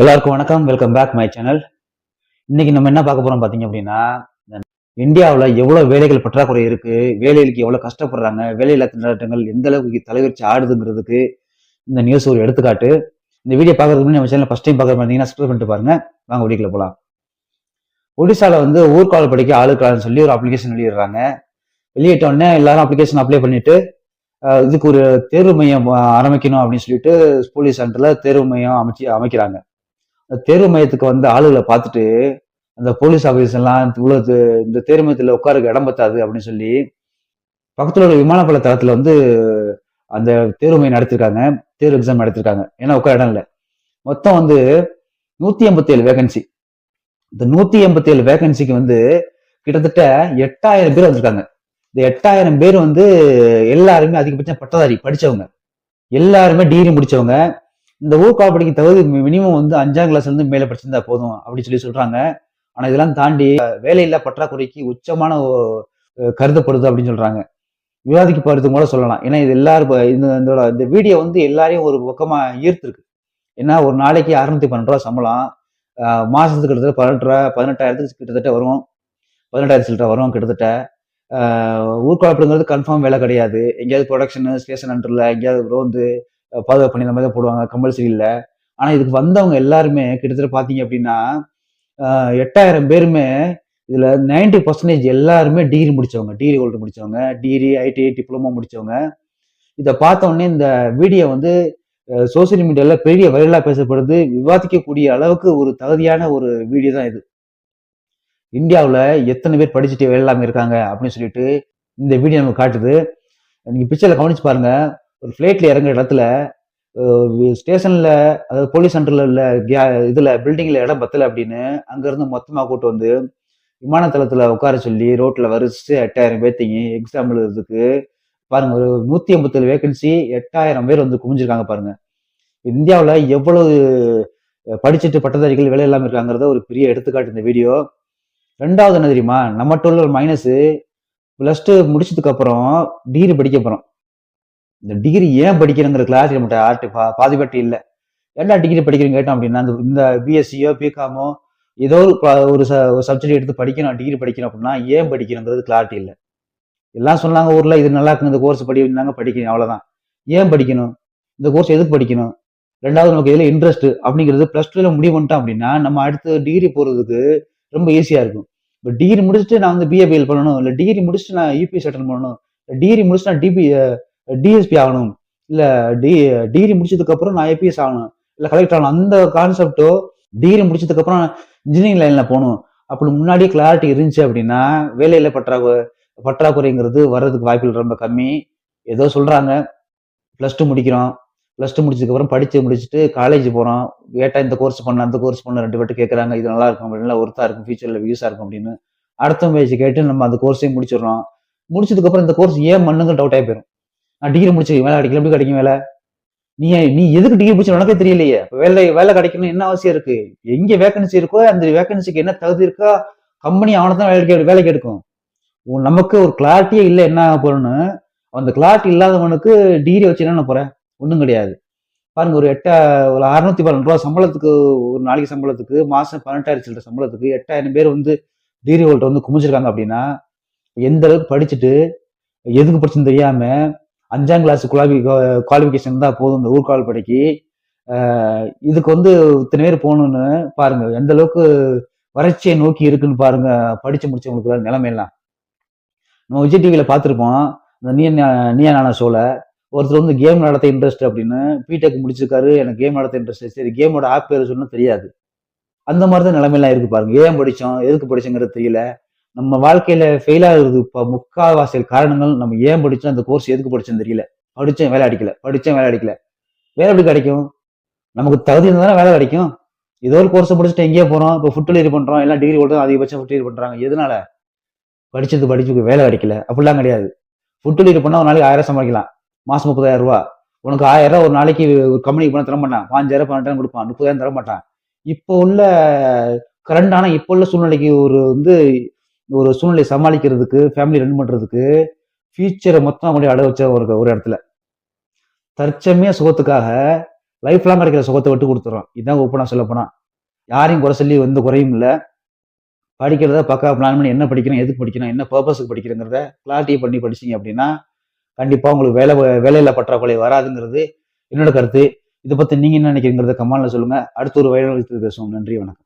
எல்லாருக்கும் வணக்கம். Welcome back my channel இன்னைக்கு நம்ம என்ன பார்க்க போறோம் பாத்தீங்க அப்படின்னா இந்தியாவில் எவ்வளோ வேலைகள் பற்றாக்குறை இருக்கு வேலைகளுக்கு எவ்வளோ கஷ்டப்படுறாங்க வேலையில்லா திண்டாட்டங்கள் எந்த அளவுக்கு தலைவரிச்சு ஆடுதுங்கிறதுக்கு இந்த நியூஸ் ஒரு எடுத்துக்காட்டு. இந்த வீடியோ பார்க்கறதுக்கு நம்ம சேனல் ஃபர்ஸ்ட் டைம் பார்க்குற பார்த்தீங்கன்னா சப்ஸ்கிரைப் பண்ணிட்டு பாருங்க. வாங்க வீடியோக்குள்ள போகலாம் ஒடிசாவில் வந்து ஊர்காவல் படிக்க ஆளுக்காலன்னு சொல்லி ஒரு அப்ளிகேஷன் வெளியிடுறாங்க. வெளியிட்டோடனே எல்லாரும் அப்ளிகேஷன் அப்ளை பண்ணிட்டு இதுக்கு ஒரு தேர்வு மையம் ஆரம்பிக்கணும் அப்படின்னு சொல்லிட்டு போலீஸ் சென்டர்ல தேர்வு மையம் அமைச்சு அமைக்கிறாங்க. தேர்வு மையத்துக்கு வந்த ஆளுகளை பார்த்துட்டு அந்த போலீஸ் ஆஃபீஸ் எல்லாம் இவ்வளவு இந்த தேர்வு மையத்தில் உட்காருக்கு இடம் பத்தாது அப்படின்னு சொல்லி பக்கத்துல உள்ள விமானப்பட தளத்துல வந்து அந்த தேர்வு மையம் நடத்திருக்காங்க. தேர்வு எக்ஸாம் நடத்திருக்காங்க. ஏன்னா உட்கார இடம் இல்லை. மொத்தம் வந்து நூத்தி எண்பத்தி ஏழு வேகன்சி இந்த நூத்தி எண்பத்தி ஏழு வேகன்சிக்கு வந்து கிட்டத்தட்ட எட்டாயிரம் பேர் வந்திருக்காங்க. இந்த எட்டாயிரம் பேர் வந்து எல்லாருமே அதிகபட்சம் பட்டதாரி படிச்சவங்க. எல்லாருமே டிகிரி முடிச்சவங்க. இந்த ஊர்கால் படிக்க தகுதி மினிமம் வந்து அஞ்சாம் கிளாஸ்ல இருந்து மேலே படிச்சிருந்தா போதும் அப்படின்னு சொல்லி சொல்றாங்க. ஆனா இதெல்லாம் தாண்டி வேலையில்லா பற்றாக்குறைக்கு உச்சமான கருதப்படுது அப்படின்னு சொல்றாங்க. விவாதிக்கப்படுறது போறது கூட சொல்லலாம். ஏன்னா இது எல்லாரும் இந்த இந்த வீடியோ வந்து எல்லாரையும் ஒரு பக்கமா ஈர்த்திருக்கு. ஏன்னா ஒரு நாளைக்கு அறுநூத்தி பன்னெண்டு ரூபா சம்பளம். மாசத்துக்கு கிட்டத்தட்ட பதினெட்டு ரூபா பதினெட்டாயிரத்துக்கு கிட்டத்தட்ட வரும். பதினெட்டாயிரத்து சில்லரை வரும் கிட்டத்தட்ட. ஊர்காலப்படுங்கிறது கன்ஃபார்ம் வேலை கிடையாது. எங்கேயாவது ப்ரொடக்ஷனு ஸ்டேஷன் அண்டரில் எங்கேயாவது ரோந்து பாதுகாப்பு பண்ணி இந்த மாதிரி தான் போடுவாங்க கம்பல்சரி இல்லை. ஆனால் இதுக்கு வந்தவங்க எல்லாருமே கிட்டத்தட்ட பார்த்தீங்க அப்படின்னா எட்டாயிரம் பேருமே இதில் நைன்டி பர்சன்டேஜ் எல்லாருமே டிகிரி முடிச்சவங்க டிகிரி ஹோல்டர் முடிச்சவங்க டிகிரி ஐடி டிப்ளமோ முடிச்சவங்க. இதை பார்த்த இந்த வீடியோ வந்து சோசியல் மீடியாவில் பெரிய வைரலாக பேசப்படுது. விவாதிக்கக்கூடிய அளவுக்கு ஒரு தகுதியான ஒரு வீடியோ தான் இது. இந்தியாவில் எத்தனை பேர் படிச்சுட்டு வேலை இல்லாமல் இருக்காங்க அப்படின்னு சொல்லிட்டு இந்த வீடியோ நமக்கு காட்டுது. நீங்கள் பிக்சரில் கவனிச்சு பாருங்கள் ஒரு ஃப்ளைட்டில் இறங்குற இடத்துல ஸ்டேஷனில் அதாவது போலீஸ் சென்டரில் உள்ள கே- இதில் பில்டிங்கில் இடம் பத்தல அப்படின்னு அங்கேருந்து மொத்தமாக கூட்டு வந்து விமான உட்கார சொல்லி ரோட்டில் வரிசை எட்டாயிரம் பேர்த்திங்க எக்ஸாம் எழுதுறதுக்கு பாருங்க ஒரு நூற்றி ஐம்பத்தேழு வேகன்சி எட்டாயிரம் பேர் வந்து குமிஞ்சிருக்காங்க பாருங்க. இந்தியாவில் எவ்வளவு படிச்சுட்டு பட்டதாரிகள் வேலை இல்லாமல் இருக்காங்கிறத ஒரு பெரிய எடுத்துக்காட்டு இந்த வீடியோ. ரெண்டாவது என்ன தெரியுமா? நம்ம உள்ள ஒரு மைனஸு ப்ளஸ் டூ முடிச்சதுக்கு அப்புறம் டிகிரி படிக்க போகிறோம் இந்த டிகிரி ஏன் படிக்கிறங்கிற கிளாஸ் நம்மகிட்ட ஆர்ட் பாதி பாட்டி இல்லை. எல்லா டிகிரி படிக்கிறீங்க கேட்டோம் அப்படின்னா இந்த- இந்த பிஎஸ்சியோ பிகாமோ ஏதோ ஒரு ச ஒரு சப்ஜெக்ட் எடுத்து படிக்கணும் டிகிரி படிக்கணும் அப்படின்னா ஏன் படிக்கிறோங்கிறது கிளாரிட்டி இல்லை. எல்லாம் சொன்னாங்க ஊரில் இது நல்லா இருக்குங்க இந்த கோர்ஸ் படி அப்படின்னாங்க படிக்கணும் அவ்வளோதான் ஏன் படிக்கணும்? இந்த கோர்ஸ் எதுக்கு படிக்கணும்? ரெண்டாவது நமக்கு இதில் இன்ட்ரெஸ்ட் அப்படிங்கிறது ப்ளஸ் டூவில் முடிவு பண்ணிட்டோம் அப்படின்னா நம்ம அடுத்து டிகிரி போகிறதுக்கு ரொம்ப ஈஸியாக இருக்கும். இப்போ டிகிரி முடிச்சுட்டு நான் வந்து பிஏபிஎல் பண்ணணும் இல்லை டிகிரி முடிச்சுட்டு நான் யூபிஎஸ் அட்டன் பண்ணணும் டிகிரி முடிச்சுட்டு நான் டிபி டிஎஸ்பி ஆகணும். இல்லை டி டிகிரி முடிச்சதுக்கப்புறம் நான் ஐபிஎஸ் ஆகணும். இல்லை கலெக்டர் ஆகணும். அந்த கான்செப்டோ டிகிரி முடிச்சதுக்கப்புறம் இன்ஜினியரிங் லைனில் போகணும். அப்படி முன்னாடியே கிளாரிட்டி இருந்துச்சு அப்படின்னா வேலையில் பற்றாக்குறை பற்றாக்குறைங்கிறது வர்றதுக்கு வாய்ப்புகள் ரொம்ப கம்மி. ஏதோ சொல்கிறாங்க ப்ளஸ் டூ முடிக்கிறோம். ப்ளஸ் டூ முடிச்சதுக்கப்புறம் படித்து முடிச்சுட்டு காலேஜ் போகிறோம் ஏட்டா இந்த கோர்ஸ் பண்ண அந்த கோர்ஸ் பண்ண ரெண்டு பேர்ட்டு கேட்குறாங்க இது நல்லா இருக்கும் அப்படின்னா ஒருத்தா இருக்கும் ஃபியூச்சரில் யூஸாக இருக்கும் அப்படின்னு. அடுத்த பேச்சு கேட்டு நம்ம அந்த கோர்ஸையும் முடிச்சிடுறோம். முடிச்சதுக்கப்புறம் இந்த கோர்ஸ் ஏன் மண்ணுங்க டவுட்டாக போயிடும் நான் டிகிரி முடிச்சு வேலை கிடைக்கல எப்படி கிடைக்கும் வேலை? நீ நீ எதுக்கு டிகிரி முடிச்சு உனக்கே தெரியலையே. வேலை வேலை கிடைக்கணும் என்ன அவசியம் இருக்கு? எங்க வேகன்சி இருக்கோ அந்த வேகன்சிக்கு என்ன தகுதி இருக்கோ கம்பெனி அவனை தான் வேலைக்கு வேலைக்கு எடுக்கும் நமக்கு ஒரு கிளாரிட்டியே இல்லை என்ன ஆக போறோம்னு அந்த கிளாரிட்டி இல்லாதவனுக்கு டிகிரி வச்சு என்ன பண்ண போற? ஒன்றும் கிடையாது. பாருங்க ஒரு எட்ட ஒரு அறுநூத்தி பன்னெண்டு ரூபா சம்பளத்துக்கு ஒரு நாளைக்கு சம்பளத்துக்கு மாசம் பன்னெண்டாயிரம் சில்லற சம்பளத்துக்கு எட்டாயிரம் பேர் வந்து டிகிரி ஹோல்டர் வந்து குமிச்சிருக்காங்க அப்படின்னா எந்த அளவுக்கு படிச்சுட்டு எதுக்கு படிச்சுன்னு தெரியாம அஞ்சாம் கிளாஸ் குவாலி குவாலிஃபிகேஷன் தான் போதும் இந்த ஊர்கால் படைக்கு. இதுக்கு வந்து இத்தனை பேர் போகணும்னு பாருங்க. எந்த அளவுக்கு வறட்சியை நோக்கி இருக்குன்னு பாருங்க. படிச்சு முடிச்சவங்களுக்கு நிலைமையெல்லாம் நம்ம விஜய் டிவியில பார்த்துருப்போம். இந்த நீ நீயா நானா ஷோல ஒருத்தர் வந்து கேம் நடத்த இன்ட்ரெஸ்ட் அப்படின்னு பிடெக் முடிச்சிருக்காரு. எனக்கு கேம் நடத்த இன்ட்ரெஸ்ட் சரி கேமோட ஆப் பேர் சொன்னா தெரியாது. அந்த மாதிரி தான் நிலைமையெல்லாம் இருக்கு பாருங்க. ஏன் படித்தோம் எதுக்கு படிச்சோங்கிறது தெரியல. நம்ம வாழ்க்கையில ஃபெயில் ஆகுறது இப்போ முக்கால்வாசியல் காரணங்கள் நம்ம ஏன் படிச்சோம் அந்த கோர்ஸ் எதுக்கு படிச்சோம் தெரியல. படிச்சேன் வேலை அடிக்கல படிச்சேன் வேலை அடிக்கல. வேலை எப்படி கிடைக்கும்? நமக்கு தகுதி இருந்தால் தானே வேலை கிடைக்கும். ஏதோ ஒரு கோர்ஸ் படிச்சுட்டு எங்கேயோ போறோம் இப்போ ஃபுட் டெலிவரி பண்றோம் எல்லாம் டிகிரி கொடுத்தோம் அதிகபட்சம் ஃபுட் டெலிவரி பண்றாங்க. எதனால? படிச்சது படிச்சுக்கு வேலை கிடைக்கல. அப்படிலாம் கிடையாது. ஃபுட் டெலிவரி பண்ணா ஒரு நாளைக்கு ஆயிரம் சம்பாதிக்கலாம். மாசம் முப்பதாயிரம் ரூபா. உனக்கு ஆயிரம் ரூபா ஒரு நாளைக்கு ஒரு கம்பெனிக்கு போனால் தர மாட்டான். பாஞ்சாயிரம் பன்னெண்டாயிரம் கொடுப்பான். முப்பதாயிரம் தர மாட்டான். இப்போ உள்ள கரண்டான இப்போ உள்ள சூழ்நிலைக்கு ஒரு வந்து ஒரு சூழ்நிலையை சமாளிக்கிறதுக்கு ஃபேமிலி ரன் பண்ணுறதுக்கு ஃபியூச்சரை மொத்தம் கொண்டு அட வச்ச ஒரு ஒரு இடத்துல. தற்சமய சுகத்துக்காக லைஃப் லாங் கிடைக்கிற சுகத்தை விட்டு கொடுத்துறோம். இதுதான் ஓப்பனாக சொல்ல யாரையும் குறை சொல்லி வந்து குறையும் இல்லை. படிக்கிறத பக்கா பிளான் பண்ணி என்ன படிக்கணும் எதுக்கு படிக்கணும் என்ன பர்பஸுக்கு படிக்கிறங்கிறத கிளாரிட்டி பண்ணி படிச்சீங்க அப்படின்னா கண்டிப்பாக உங்களுக்கு வேலை வேலையில் பற்றாக்குறை வராதுங்கிறது என்னோட கருத்து. இதை பற்றி நீங்கள் என்ன நினைக்கிறீங்கிறத கமாலில் சொல்லுங்கள் அடுத்த ஒரு வயலில் பேசுவோம். நன்றி வணக்கம்.